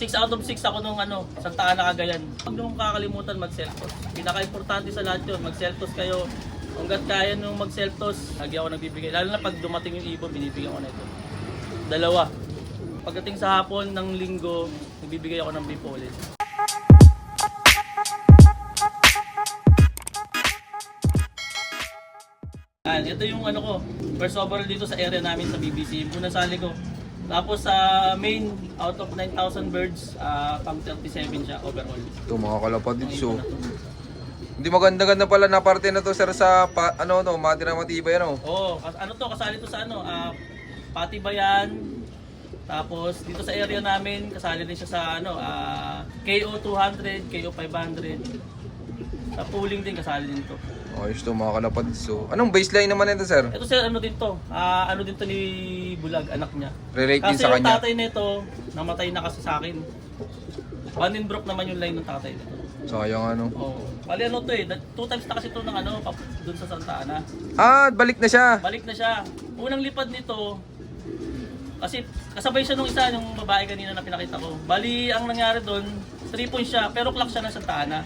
6 out of 6 ako nung ano, Santa Ana Cagayan. Huwag nung kakalimutan mag-self-toss. Pinaka-importante sa lahat yun, mag-self-toss kayo. Hanggat kaya nung mag-self-toss, lagi ako nagbibigay. Lalo na pag dumating yung ibon, binibigyan ko na ito. Dalawa. Pagdating sa hapon ng linggo, nagbibigay ako ng ulit. Yan, ito yung ano ko, first overall dito sa area namin sa BBC, unang sali ko. Tapos sa main, out of 9,000 birds, ah, pang 37 siya overall. Ito mga kalapatid. So, na hindi maganda-ganda pala na parte na to sir sa pa, ano no, matira matibay ano. Oo, kas- ano to, kasali to sa ano, ah, Patibayan. Tapos dito sa area namin, kasali din siya sa ano, ah, KO 200, KO 500. Sa pooling din kasali din to. Ayos to mga kalapatid. So, anong baseline naman nito sir? Ito sir, ano din to? Ah, ano din to ni Bulag, anak niya. Relate din Kasi sa yung kanya. tatay nito, namatay na kasi sa akin. Broke naman yung line ng tatay nito. Sayang ano. Oo. Bali ano to eh, that- two times na kasi to ng ano, pap- dun sa Santa Ana. Ah, balik na siya. Balik na siya. Unang lipad nito, kasi kasabay siya nung isa, yung babae kanina na pinakita ko. Bali, ang nangyari doon, 3 points siya, pero clock siya na Santa Ana.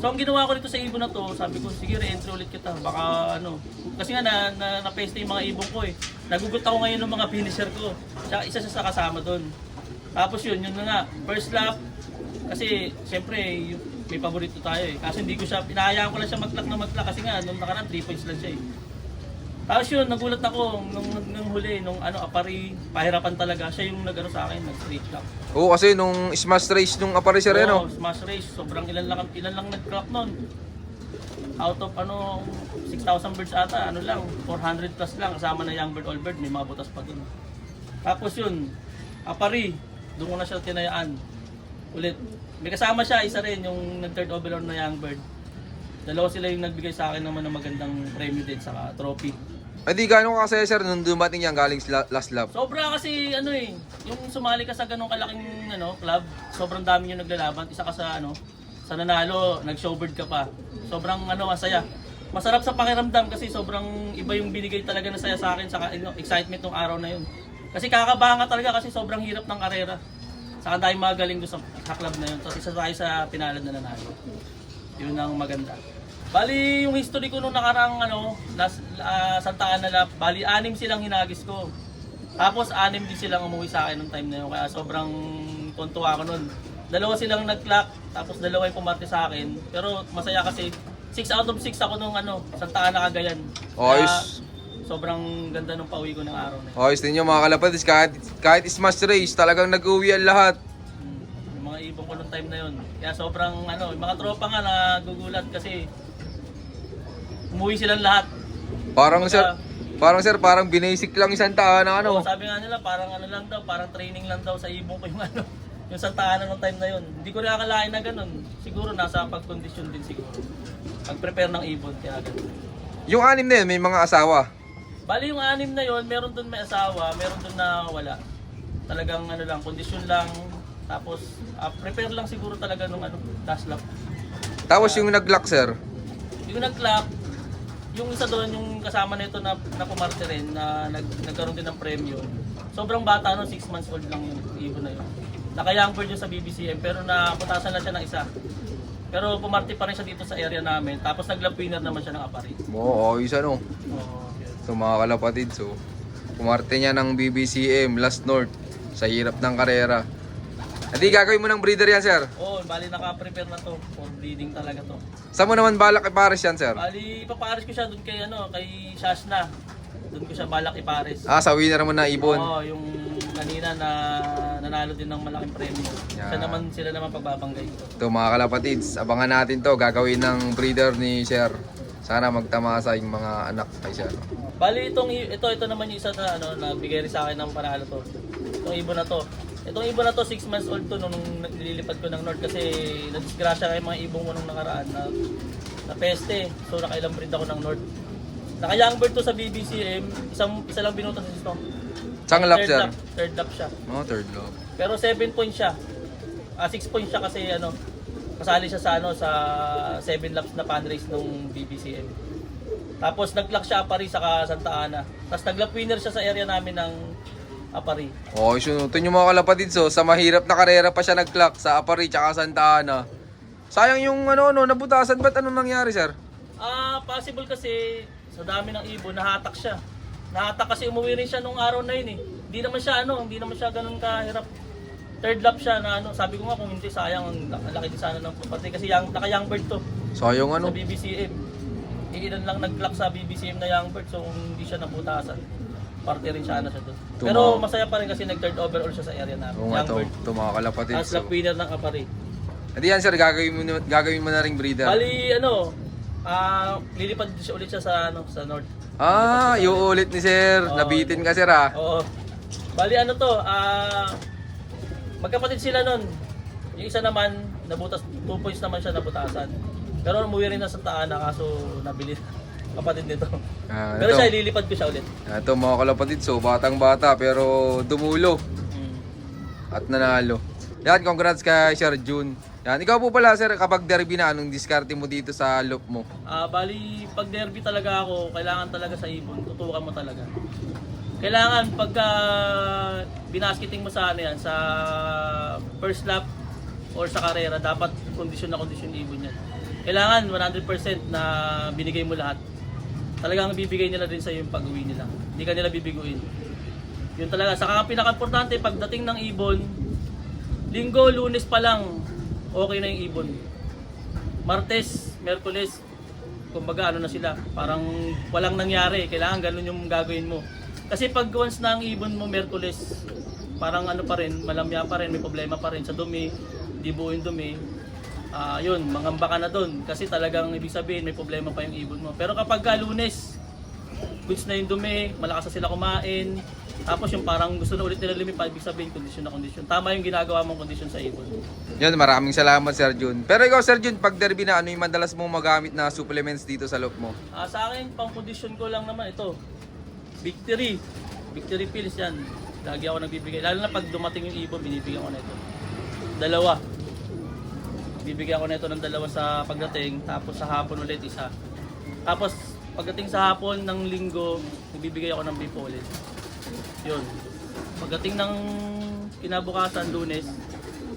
So ang ginawa ko dito sa ibon na to, sabi ko, sige re-entry ulit kita, baka ano. Kasi nga na, na, na-paste yung mga ibon ko eh. Nagugot ako ngayon ng mga finisher ko. Siya, isa siya sa kasama doon. Tapos yun, yun na nga, first lap, kasi siyempre may paborito tayo eh. Kasi hindi ko siya, pinahayaan ko lang siya mag-clock na mag-clock kasi nga nung nakaraan 3 points lang siya eh. Tapos yun, nagulat ako nung, nung huli, nung ano, apari, pahirapan talaga. Siya yung nag-ano sa akin, nag-straight clock. Oo, kasi nung smash race nung apari sir Oo, ano. smash race, sobrang ilan lang, ilan lang nag-clock nun. Out of ano, 6,000 birds ata, ano lang, 400 plus lang, kasama na young bird, old bird, may mga butas pa dun. Tapos yun, apari, doon ko na siya tinayaan. Ulit, may kasama siya, isa rin, yung nag-third overall na young bird. Dalawa sila yung nagbigay sa akin naman ng magandang premyo din, saka trophy. Ay di gaano ka kasi sir nung dumating yan galing sa la- last lap. Sobra kasi ano eh, yung sumali ka sa ganong kalaking ano, club, sobrang dami yung naglalaban. Isa ka sa ano, sa nanalo, nag-showbird ka pa. Sobrang ano, masaya. Masarap sa pakiramdam kasi sobrang iba yung binigay talaga na saya sa akin sa ano, excitement ng araw na yun. Kasi kakabahan ka talaga kasi sobrang hirap ng karera. Saka tayo magaling doon sa, sa club na yun. Tapos isa tayo sa pinalad na nanalo. Yun ang maganda. Bali, yung history ko nung nakarang ano, nas, ah, Santa Ana Lap, bali, anim silang hinagis ko. Tapos, anim din silang umuwi sa akin nung time na yun. Kaya sobrang tuntua ako nun. Dalawa silang nag-clock, tapos dalawa yung pumarte sa akin. Pero masaya kasi, 6 out of 6 ako nung ano, Santa Ana Cagayan. Ayos. sobrang ganda nung pauwi ko ng araw na yun. Ayos din yung mga kalapatid kahit, kahit smash race talagang nag-uwi ang lahat. Mm, Yung mga ibon ko nung time na yun. Kaya sobrang ano, yung mga tropa nga nagugulat kasi umuwi silang lahat. Parang sir, Baka- parang sir, parang binasic lang isang taan ng ano. Oo, sabi nga nila, parang ano lang daw, parang training lang daw sa ibon ko yung ano, yung Santa Ana nung time na yun. Hindi ko rin akalain na ganun. Siguro nasa pagkondisyon din siguro. Pag-prepare ng ibon, kaya ganun. Yung anim na yun, may mga asawa. Bali yung anim na yun, meron dun may asawa, meron dun na wala. Talagang ano lang, kondisyon lang. Tapos, ah, prepare lang siguro talaga nung ano, last lap. Tapos yung nag-lock sir. Yung nag-clap, yung isa doon, yung kasama nito na, na pumarte rin, na nag, nagkaroon din ng premyo. Sobrang bata, no? 6 months old lang yung ibon na yun. Naka-young bird yun sa BBCM, pero naputasan na siya ng isa. Pero pumarte pa rin siya dito sa area namin. Tapos nag-lap winner naman siya ng apari. Oo, ayos ano. Oo. So mga kalapatid, so kumarte niya ng BBCM, Last North, sa hirap ng karera. Hindi gagawin mo ng breeder yan sir. Oo, bali naka-prepare na to. For breeding talaga to. Saan mo naman balak ipares yan sir? Bali, ipapares ko siya doon kay, ano, kay Shashna. Doon ko siya balak ipares. Ah, sa winner mo na ibon. Oo, yung kanina na nanalo din ng malaking premyo. Siya Yeah. naman, sila naman pagbabanggay ko. Ito mga kalapatids, abangan natin to, gagawin ng breeder ni Sir. Sana magtamasa yung mga anak kay Sir. Bali itong ito ito naman yung isa na ano nagbigay rin sa akin ng panalo to. Itong ibon na to. Itong ibon na to 6 months old to nung, nililipad ko ng North kasi nadisgrasya kay mga ibon ko nung nakaraan na na peste. So nakailang breed ako ng North. Naka young bird to sa BBCM, isang isa lang binutas sa ito. Sang lap lap, third lap siya. Oh, third lap. Pero 7 points siya. Ah 6 points siya kasi ano kasali siya sa ano sa 7 laps na fan race nung BBCM. Tapos nag-lock siya pa rin sa Santa Ana. Tapos nag-lap winner siya sa area namin ng Apari. Okay, sunutin yung mga kalapatid. So, sa mahirap na karera pa siya nag-clock sa Apari tsaka Santa Ana. Sayang yung ano, ano, nabutasan. Ba't anong nangyari, sir? Ah, possible kasi sa dami ng ibon, nahatak siya. Nahatak kasi umuwi rin siya nung araw na yun eh. Hindi naman siya ano, hindi naman siya ganun kahirap. Third lap siya na ano, sabi ko nga kung hindi sayang, ang ang laki din sana ng property kasi yung, naka young bird to Sayang ano. sa BBCM. Iilan lang nag-clock sa BBCM na young bird so hindi siya nabutasan, parte rin siya na siya doon. Tumaw. Pero masaya pa rin kasi nag-third overall siya sa area namin. Oo nga young to, bird. to mga kalapatid. As So. lap winner ng Kapari. Hindi yan, sir. Gagawin mo, na- gagawin mo na ring breeder. Bali ano, ah lilipad siya ulit siya sa ano, sa north. Ah, yung ulit ni sir. Oo. Nabitin ka, sir, ah. Oo. Bali ano to, ah magkapatid sila nun. Yung isa naman, nabutas, 2 points naman siya nabutasan. Pero umuwi rin na sa Taana kaso nabili kapatid nito. Ah, Pero ito. siya, ililipad ko siya ulit. Ito mga kalapatid, so batang bata pero dumulo Mm. at nanalo. Yan, congrats kay Sir June. Yan, ikaw po pala sir, kapag derby na, anong diskarte mo dito sa loop mo? Ah, bali, pag derby talaga ako, kailangan talaga sa ibon, tutukan mo talaga. Kailangan pagka binasketing mo sa ano yan, sa first lap or sa karera, dapat kondisyon na kondisyon ibon yan. Kailangan 100% na binigay mo lahat. Talagang bibigay nila din sa yung pag-uwi nila. Hindi ka nila bibiguin. Yun talaga. Saka pinaka-importante, pagdating ng ibon, linggo, lunes pa lang, okay na yung ibon. Martes, Merkules, kumbaga ano na sila, parang walang nangyari, kailangan ganun yung gagawin mo. Kasi pag once na ang ibon mo Merkules, parang ano pa rin, malamya pa rin, may problema pa rin sa dumi, di buo yung dumi. Ah, yun, mangamba ka na doon kasi talagang ibig sabihin may problema pa yung ibon mo. Pero kapag ka lunes, goods na yung dumi, malakas na sila kumain, tapos yung parang gusto na ulit nila lumipad, ibig sabihin kondisyon na kondisyon. Tama yung ginagawa mong kondisyon sa ibon. Yan, maraming salamat Sir June. Pero ikaw Sir June, pag derby na, ano yung madalas mong magamit na supplements dito sa loop mo? Ah, sa akin, pang kondisyon ko lang naman ito. Victory. Victory pills yan. Lagi ako nagbibigay. Lalo na pag dumating yung ibon, binibigyan ko na ito. Dalawa. Bibigyan ko na ito ng dalawa sa pagdating. Tapos sa hapon ulit isa. Tapos pagdating sa hapon ng linggo, nagbibigay ako ng bipolin. Yun. Pagdating ng kinabukasan, lunes,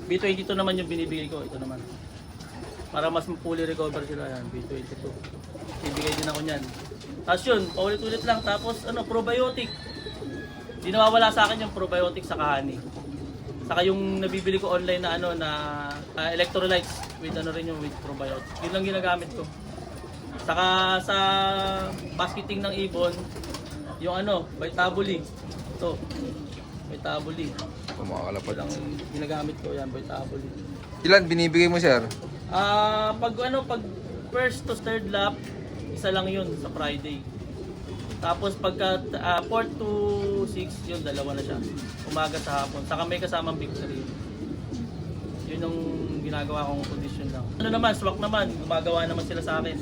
B22 naman yung binibigay ko. Ito naman. Para mas fully recover sila yan, B22. Bibigay din ako niyan. Tapos yun, paulit-ulit lang. Tapos ano, probiotic. Di nawawala sa akin yung probiotic sa kahani. Saka yung nabibili ko online na ano na ah, electrolytes with ano rin yung with probiotic. Yun lang ginagamit ko. Saka sa basketing ng ibon, yung ano, Vitabuli. Ito. Vitabuli. Ito kalapatid. lang ginagamit ko yan, Vitabuli. Ilan binibigay mo Sir? Ah, pag ano, pag first to third lap, isa lang 'yun sa Friday. Tapos pagka 4 to 6, yun dalawa na siya. Umaga sa hapon. Saka may kasamang victory. Yun yung ginagawa kong condition lang. Ano naman, swak naman. Gumagawa naman sila sa akin.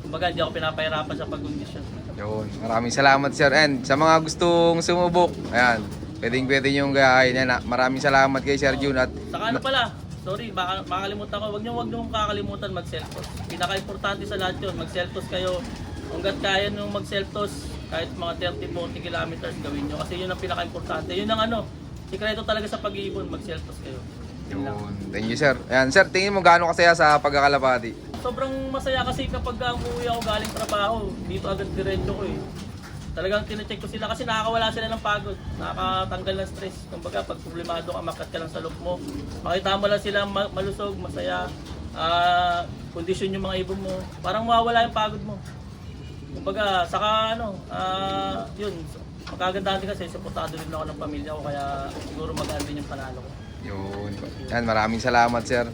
Kumbaga, hindi ako pinapahirapan sa pag-condition. Yun, maraming salamat Sir. And sa mga gustong sumubok, ayan, pwedeng pwede nyo gayahin yan. Maraming salamat kay Sir June at Saka ano pala, sorry, baka makalimutan ko. Huwag niyo wag niyo kakalimutan mag-self-toss. Pinaka-importante sa lahat 'yon, mag-self-toss kayo. Hangga't kaya nyo mag-self-toss, kahit mga 30-40 kilometers gawin nyo. Kasi yun ang pinaka-importante. Yun ang ano, sikreto talaga sa pag-iibon, mag-self-toss kayo. Yun lang. Yun. Thank you, sir. Ayan, sir, tingin mo gaano kasaya sa pagkakalapati? Sobrang masaya kasi kapag uh, umuwi ako galing trabaho, dito agad diretso ko eh. Talagang tinecheck ko sila kasi nakakawala sila ng pagod, nakakatanggal ng stress. Kumbaga pag problemado ka, makat ka lang sa loob mo. Makita mo lang sila ma- malusog, masaya, ah kondisyon yung mga ibon mo. Parang mawawala yung pagod mo. Kumbaga, saka ano, ah yun, magkagandahan din kasi, supportado din ako ng pamilya ko, kaya siguro magaan din yung panalo ko. Yun. Yan, maraming salamat, sir.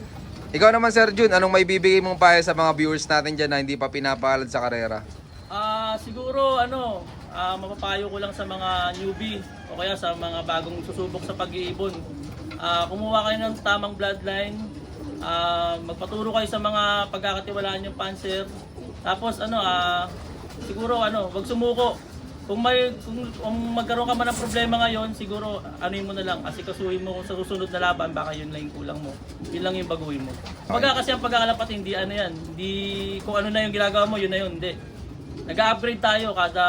Ikaw naman, Sir June, anong may bibigay mong payo sa mga viewers natin dyan na hindi pa pinapalad sa karera? Ah, siguro ano, ah, mapapayo ko lang sa mga newbie o kaya sa mga bagong susubok sa pag-iibon. Ah, kumuha kayo ng tamang bloodline. Ah, magpaturo kayo sa mga pagkakatiwalaan yung panser. Tapos ano, ah, siguro ano, wag sumuko. Kung may kung, kung magkaroon ka man ng problema ngayon, siguro ano mo na lang, asikasuhin mo kung sa susunod na laban, baka yun lang yung kulang mo. Yun lang yung baguhin mo. Pagka kasi ang pagkakalapat hindi ano yan, hindi kung ano na yung ginagawa mo, yun na yun, hindi nag-upgrade tayo kada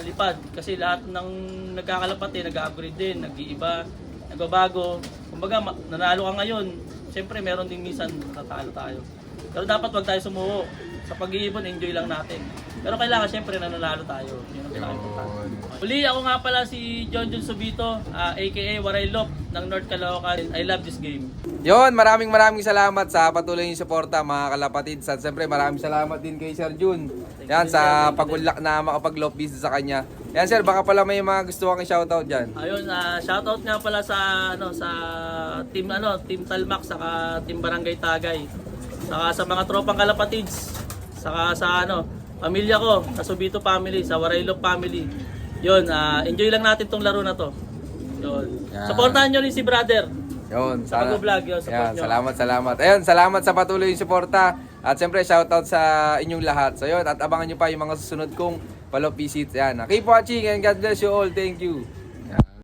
lipad kasi lahat ng nagkakalapati nag-upgrade din, nag-iiba, nagbabago. Kumbaga nanalo ka ngayon, siyempre meron din minsan tatalo tayo. Pero dapat wag tayo sumuko. Sa pag-iibon, enjoy lang natin. Pero kailangan siyempre nananalo tayo. Yun ang pinaka-importante. Uli, ako nga pala si John John Subito, ah, aka Waraylop ng North Caloocan. I love this game. Yon, maraming maraming salamat sa patuloy niyong suporta mga kalapatids. At siyempre maraming salamat din kay Sir Jun. Yan, sa pag-unlock na makapag-lock business sa kanya. Yan sir, baka pala may mga gusto kang shoutout dyan. Ayun, ah, shoutout nga pala sa ano sa team ano, Team Talmac saka Team Barangay Tagay. Saka sa mga tropang kalapatids. Saka sa ano, pamilya ko, sa Subito family, sa Waraylop family. 'Yun, ah, enjoy lang natin tong laro na to. 'Yun. Yan. Supportahan niyo rin si brother. Yon, Sa pag-vlog, yun, support Yan, nyo. salamat, salamat. Ayun, salamat sa patuloy yung suporta. At siyempre, shoutout sa inyong lahat. So yun, at abangan nyo pa yung mga susunod kong follow visits. Yan, keep watching and God bless you all. Thank you.